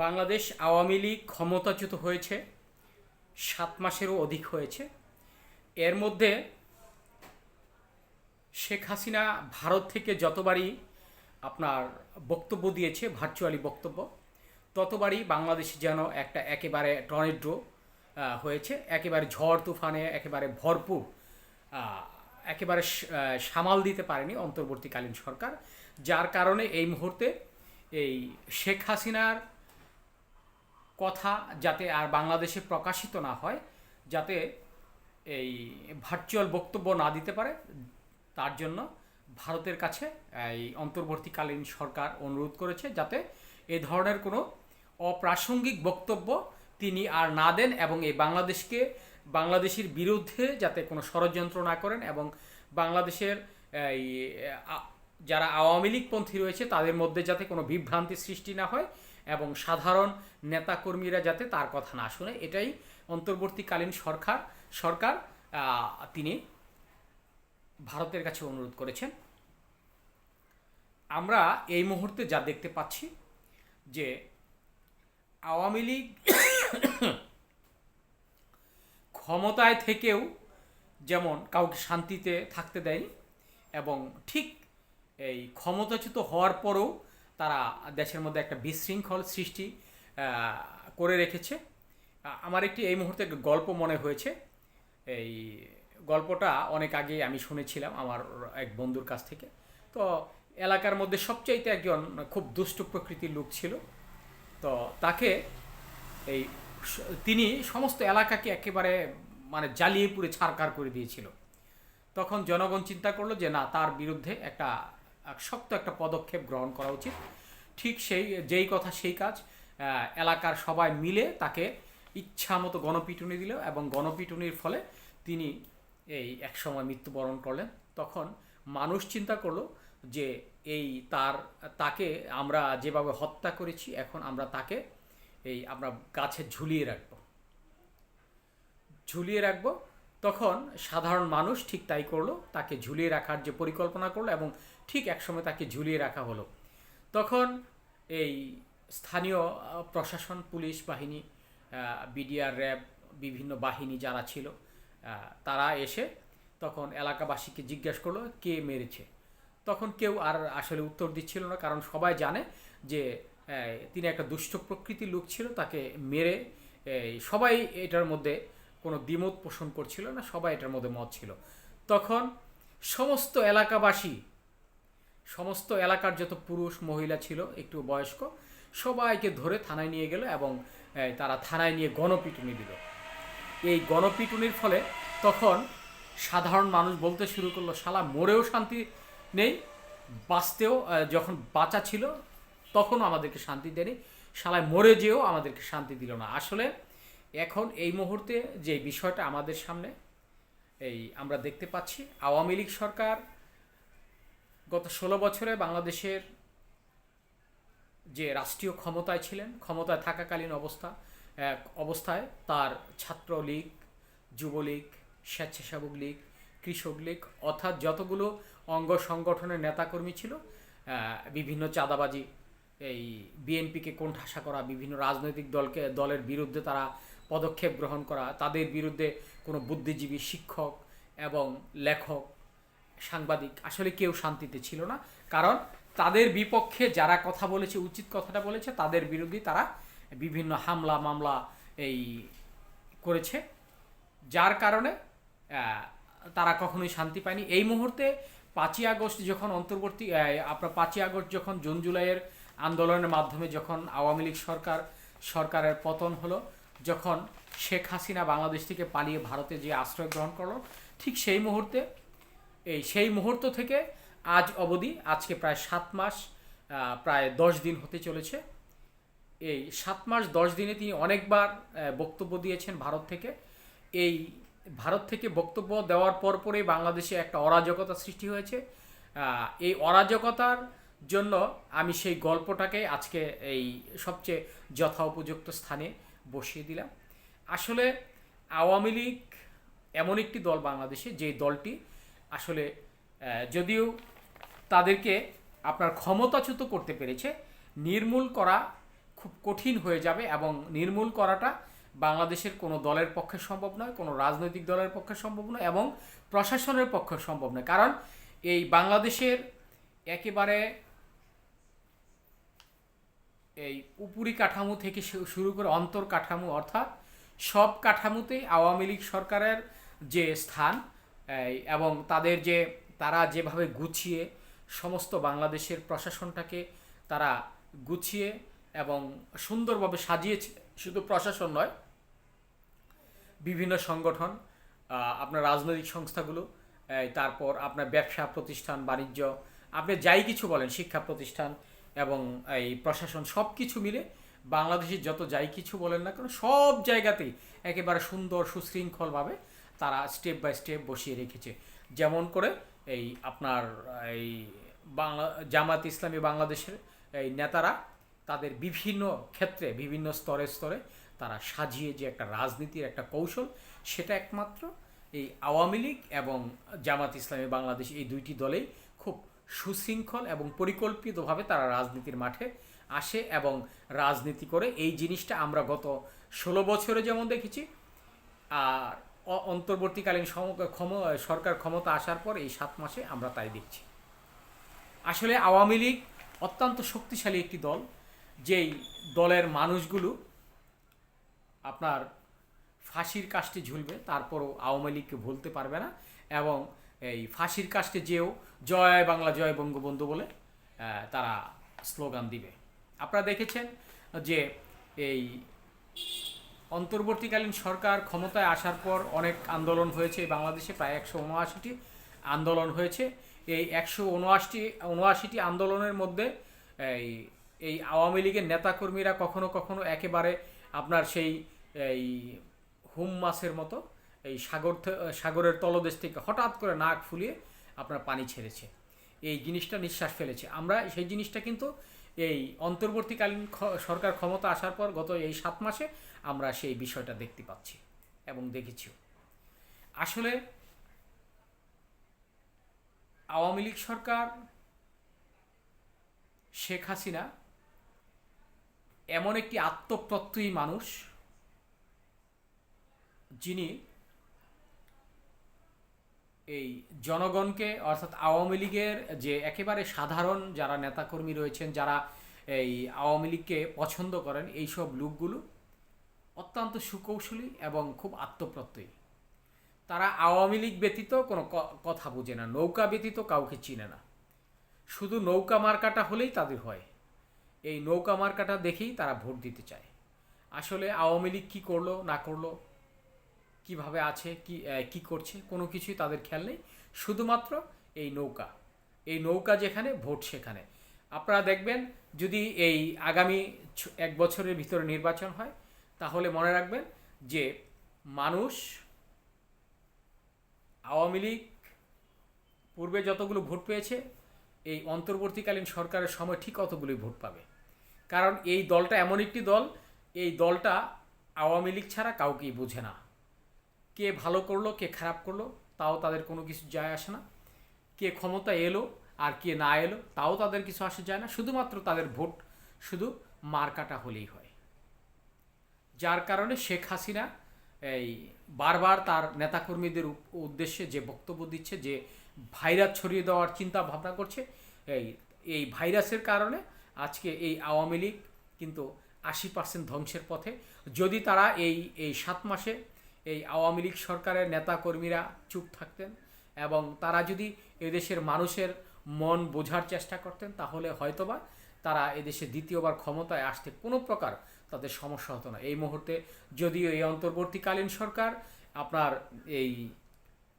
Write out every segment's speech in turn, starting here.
বাংলাদেশ আওয়ামী লীগ ক্ষমতাচ্যুত হয়েছে, সাত মাসেরও অধিক হয়েছে। এর মধ্যে শেখ হাসিনা ভারত থেকে যতবারই আপনার বক্তব্য দিয়েছে ভার্চুয়ালি বক্তব্য, ততবারই বাংলাদেশ যেন একটা একেবারে টর্নেডো হয়েছে, একেবারে ঝড় তুফানে, একেবারে ভরপুর একেবারে সামাল দিতে পারেনি অন্তর্বর্তীকালীন সরকার। যার কারণে এই মুহূর্তে এই শেখ হাসিনার কথা যাতে আর বাংলাদেশে প্রকাশিত না হয়, যাতে এই ভার্চুয়াল বক্তব্য না দিতে পারে, তার জন্য ভারতের কাছে এই অন্তর্বর্তীকালীন সরকার অনুরোধ করেছে যাতে এ ধরনের কোনো অপ্রাসঙ্গিক বক্তব্য তিনি আর না দেন এবং এই বাংলাদেশকে, বাংলাদেশের বিরুদ্ধে যাতে কোনো ষড়যন্ত্র না করেন এবং বাংলাদেশের এই যারা আওয়ামী লীগপন্থী রয়েছে, তাদের মধ্যে যাতে কোনো বিভ্রান্তি সৃষ্টি না হয় এবং সাধারণ নেতাকর্মীরা যাতে তার কথা না শুনে, এটাই অন্তর্বর্তীকালীন সরকার সরকার তিনি ভারতের কাছে অনুরোধ করেছেন। আমরা এই মুহূর্তে যা দেখতে পাচ্ছি যে আওয়ামী লীগ ক্ষমতায় থেকেও যেমন কাউকে শান্তিতে থাকতে দেয়নি এবং ঠিক এই ক্ষমতাচ্যুত হওয়ার পরেও তারা দেশের মধ্যে একটা বিশৃঙ্খল সৃষ্টি করে রেখেছে। আমার একটি এই মুহূর্তে গল্প মনে হয়েছে। এই গল্পটা অনেক আগে আমি শুনেছিলাম আমার এক বন্ধুর কাছ থেকে। তো এলাকার মধ্যে সবচাইতে একজন খুব দুষ্ট প্রকৃতির লোক ছিল। তো তাকে এই তিনি সমস্ত এলাকাকে একেবারে মানে জ্বালিয়ে পুড়ে ছাড়কার করে দিয়েছিল। তখন জনগণ চিন্তা করল যে না, তার বিরুদ্ধে একটা এক শক্ত একটা পদক্ষেপ গ্রহণ করা উচিত। ঠিক সেই, যেই কথা সেই কাজ এলাকার সবাই মিলে তাকে ইচ্ছা মতো গণপিটুনি দিল এবং গণপিটুনির ফলে তিনি এই একসময় মৃত্যুবরণ করলেন। তখন মানুষ চিন্তা করল যে এই তার, তাকে আমরা যেভাবে হত্যা করেছি, এখন আমরা তাকে এই আমরা গাছে ঝুলিয়ে রাখব। ঝুলিয়ে রাখব। তখন সাধারণ মানুষ ঠিক তাই করল, তাকে ঝুলিয়ে রাখার যে পরিকল্পনা করল এবং ঠিক একসময় তাকে ঝুলিয়ে রাখা হলো। তখন এই স্থানীয় প্রশাসন, পুলিশ বাহিনী বিডিআর, র্যাব, বিভিন্ন বাহিনী যারা ছিল তারা এসে তখন এলাকাবাসীকে জিজ্ঞেস করল, কে মেরেছে? তখন কেউ আর আসলে উত্তর দিচ্ছিল না, কারণ সবাই জানে যে তিনি একটা দুষ্ট প্রকৃতির লোক ছিল, তাকে মেরে সবাই এটার মধ্যে কোনো দ্বিমত পোষণ করছিল না, সবাই এটার মধ্যে মত ছিল। তখন সমস্ত এলাকাবাসী সমস্ত এলাকার যত পুরুষ, মহিলা ছিল, একটু বয়স্ক, সবাইকে ধরে থানায় নিয়ে গেল এবং তারা থানায় নিয়ে গণপিটুনি দিল। এই গণপিটুনির ফলে তখন সাধারণ মানুষ বলতে শুরু করল, শালা, মরেও শান্তি নেই, বাঁচতেও যখন বাঁচা ছিল, তখনও আমাদেরকে শান্তি দেয়নি। শালায় মরে যেও আমাদেরকে শান্তি দিল না। আসলে এখন এই মুহূর্তে যে বিষয়টা আমাদের সামনে, এই আমরা দেখতে পাচ্ছি, আওয়ামী লীগ সরকার গত ষোলো বছরে বাংলাদেশের যে রাষ্ট্রীয় ক্ষমতায় ছিলেন, ক্ষমতায় থাকাকালীন অবস্থা, এক অবস্থায় তার ছাত্রলীগ, যুবলীগ, স্বেচ্ছাসেবক লীগ, কৃষক লীগ অর্থাৎ যতগুলো অঙ্গ সংগঠনের নেতাকর্মী ছিল বিভিন্ন চাঁদাবাজি, এই বিএনপিকে কোণঠাসা করা, বিভিন্ন রাজনৈতিক দলকে, দলের বিরুদ্ধে তারা পদক্ষেপ গ্রহণ করা, তাদের বিরুদ্ধে কোনো বুদ্ধিজীবী শিক্ষক এবং লেখক সাংবাদিক। আসলে কেউ শান্তিতে ছিল না। কারণ তাদের বিপক্ষে যারা কথা বলেছে, উচিত কথাটা বলেছে, তাদের বিরুদ্ধে তারা বিভিন্ন হামলা, মামলা এই করেছে। যার কারণে তারা কখনোই শান্তি পায়নি। এই মুহূর্তে পাঁচই আগস্ট যখন অন্তর্বর্তী আপনার পাঁচই আগস্ট যখন জুন জুলাইয়ের আন্দোলনের মাধ্যমে যখন আওয়ামী লীগ সরকার, সরকারের পতন হলো, যখন শেখ হাসিনা বাংলাদেশ থেকে পালিয়ে ভারতে যে আশ্রয় গ্রহণ করল, ঠিক সেই মুহূর্তে এই সেই মুহূর্ত থেকে আজ অবধি, আজকে প্রায় সাত মাস প্রায় দশ দিন হতে চলেছে। এই সাত মাস, দশ দিনে তিনি অনেকবার বক্তব্য দিয়েছেন ভারত থেকে। এই ভারত থেকে বক্তব্য দেওয়ার পর পরেই বাংলাদেশে একটা অরাজকতা সৃষ্টি হয়েছে। এই অরাজকতার জন্য আমি সেই গল্পটাকে আজকে এই সবচেয়ে যথা উপযুক্ত স্থানে বসিয়ে দিলাম। আসলে আওয়ামী লীগ এমন একটি দল বাংলাদেশে যে দলটি আসলে যদিও তাদেরকে আপনার ক্ষমতাচ্যুত করতে পেরেছে, নির্মূল করা খুব কঠিন হয়ে যাবে এবং নির্মূল করাটা বাংলাদেশের কোনো দলের পক্ষে সম্ভব নয়, কোনো রাজনৈতিক দলের পক্ষে সম্ভব নয় এবং প্রশাসনের পক্ষে সম্ভব নয়। কারণ এই বাংলাদেশের একেবারে এই উপরি কাঠামো থেকে শুরু করে অন্তর কাঠামো, অর্থাৎ সব কাঠামোতেই আওয়ামী লীগ সরকারের যে স্থান এবং তাদের যে, তারা যেভাবে গুছিয়ে সমস্ত বাংলাদেশের প্রশাসনটাকে তারা গুছিয়ে এবং সুন্দরভাবে সাজিয়েছে, শুধু প্রশাসন নয়, বিভিন্ন সংগঠন আপনার রাজনৈতিক সংস্থাগুলো তারপর আপনার ব্যবসা প্রতিষ্ঠান, বাণিজ্য, আপনি যাই কিছু বলেন, শিক্ষা প্রতিষ্ঠান এবং এই প্রশাসন, সব কিছু মিলে বাংলাদেশের যত যাই কিছু বলেন না কারণ সব জায়গাতেই একেবারে সুন্দর, সুশৃঙ্খলভাবে তারা স্টেপ বাই স্টেপ বসিয়ে রেখেছে। যেমন করে এই আপনার, এই বাংলা জামাত ইসলামী বাংলাদেশের এই নেতারা তাদের বিভিন্ন ক্ষেত্রে, বিভিন্ন স্তরে স্তরে তারা সাজিয়ে যে একটা রাজনীতির একটা কৌশল, সেটা একমাত্র এই আওয়ামী লীগ এবং জামাত ইসলামী বাংলাদেশ এই দুইটি দলেই খুব সুশৃঙ্খল এবং পরিকল্পিতভাবে তারা রাজনীতির মাঠে আসে এবং রাজনীতি করে। এই জিনিসটা আমরা গত ষোলো বছরে যেমন দেখেছি, আর অন্তর্বর্তীকালীন সরকার ক্ষমতা আসার পর এই সাত মাসে আমরা তাই দেখছি। আসলে আওয়ামী লীগ অত্যন্ত শক্তিশালী একটি দল, যেই দলের মানুষগুলো আপনার ফাঁসির কাস্টে ঝুলবে, তারপরও আওয়ামী লীগকে ভুলতে পারবে না এবং এই ফাঁসির কাস্টে যেও জয় বাংলা, জয় বঙ্গবন্ধু বলে তারা স্লোগান দিবে। আপনারা দেখেছেন যে এই অন্তর্বর্তীকালীন সরকার ক্ষমতায় আসার পর অনেক আন্দোলন হয়েছে। বাংলাদেশে প্রায় একশো উনআশিটি আন্দোলন হয়েছে। এই একশো উনআশিটি উনআশিটি আন্দোলনের মধ্যে এই এই আওয়ামী লীগের নেতাকর্মীরা কখনো কখনো একেবারে আপনার সেই এই হুম মাছের মতো এই সাগর সাগরের তলদেশ থেকে হঠাৎ করে নাক ফুলিয়ে আপনার পানি ছেড়েছে। এই জিনিসটা নিঃশ্বাস ফেলেছে। আমরা সেই জিনিসটা কিন্তু এই অন্তর্বর্তীকালীন সরকার ক্ষমতা আসার পর গত এই সাত মাসে আমরা সেই বিষয়টা দেখতে পাচ্ছি এবং দেখেছিও আসলে আওয়ামী লীগ সরকার শেখ হাসিনা এমন একটি আত্মপ্রত্যয়ী মানুষ যিনি এই জনগণকে, অর্থাৎ আওয়ামী লীগের যে একেবারে সাধারণ যারা নেতাকর্মী রয়েছেন, যারা এই আওয়ামী লীগকে পছন্দ করেন, এইসব লোকগুলো অত্যন্ত সুকৌশলী এবং খুব আত্মপ্রত্যয়ী। তারা আওয়ামী লীগ ব্যতীত কোনো কথা বোঝে না, নৌকা ব্যতীত কাউকে চিনে না। শুধু নৌকা মার্কাটা হলেই তাদের হয়। এই নৌকা মার্কাটা দেখেই তারা ভোট দিতে চায়। আসলে আওয়ামী লীগ কী করল, না করল কীভাবে আছে, কি কি করছে, কোনো কিছুই তাদের খেয়াল নেই। শুধুমাত্র এই নৌকা। এই নৌকা যেখানে, ভোট সেখানে। আপনারা দেখবেন, যদি এই আগামী এক বছরের ভিতরে নির্বাচন হয়, তাহলে মনে রাখবেন যে মানুষ, আওয়ামী লীগ পূর্বে যতগুলো ভোট পেয়েছে, এই অন্তর্বর্তীকালীন সরকারের সময় ঠিক অতগুলোই ভোট পাবে। কারণ এই দলটা এমন একটি দল, এই দলটা আওয়ামী লীগ ছাড়া কাউকেই বোঝে না। কে ভালো করল, কে খারাপ করল, তাও তাদের কোনো কিছু যায় আসে না। কে ক্ষমতা এলো আর কে না এলো, তাও তাদের কিছু আসে যায় না। শুধুমাত্র তাদের ভোট, শুধু মার্কাটা হলেই হয়। যার কারণে শেখ হাসিনা এই বারবার তার নেতাকর্মীদের উদ্দেশ্যে যে বক্তব্য দিচ্ছে, যে ভাইরাস ছড়িয়ে দেওয়ার চিন্তা ভাবনা করছে, এই এই ভাইরাসের কারণে আজকে এই আওয়ামী লীগ কিন্তু আশি পার্সেন্ট ধ্বংসের পথে। যদি তারা এই এই সাত মাসে এই আওয়ামী লীগ সরকারের নেতাকর্মীরা চুপ থাকতেন এবং তারা যদি এদেশের মানুষের মন বোঝার চেষ্টা করতেন, তাহলে হয়তোবা তারা এদেশে দ্বিতীয়বার ক্ষমতায় আসতে কোনো প্রকার তাদের সমস্যা হতো না। এই মুহূর্তে যদিও এই অন্তর্বর্তীকালীন সরকার আপনার এই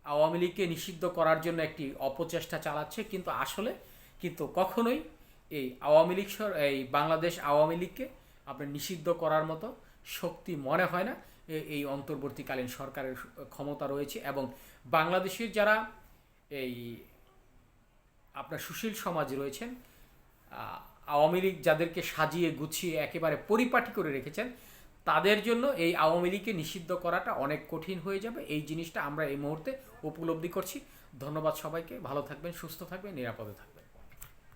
আওয়ামী লীগকে নিষিদ্ধ করার জন্য একটি অপচেষ্টা চালাচ্ছে, কিন্তু আসলে কিন্তু কখনোই এই আওয়ামী লীগ এই বাংলাদেশ আওয়ামী লীগকে আপনার নিষিদ্ধ করার মতো শক্তি মনে হয় না। এই অন্তর্বর্তীকালীন সরকারের ক্ষমতা রয়েছে এবং বাংলাদেশের যারা এই আপনার সুশীল সমাজ রয়েছেন আওয়ামী লীগ যাদেরকে সাজিয়ে গুছিয়ে একেবারে পরিপাটি করে রেখেছেন, তাদের জন্য এই আওয়ামী লীগকে নিষিদ্ধ করাটা অনেক কঠিন হয়ে যাবে। এই জিনিসটা আমরা এই মুহূর্তে উপলব্ধি করছি। ধন্যবাদ সবাইকে। ভালো থাকবেন, সুস্থ থাকবেন, নিরাপদে থাকবেন।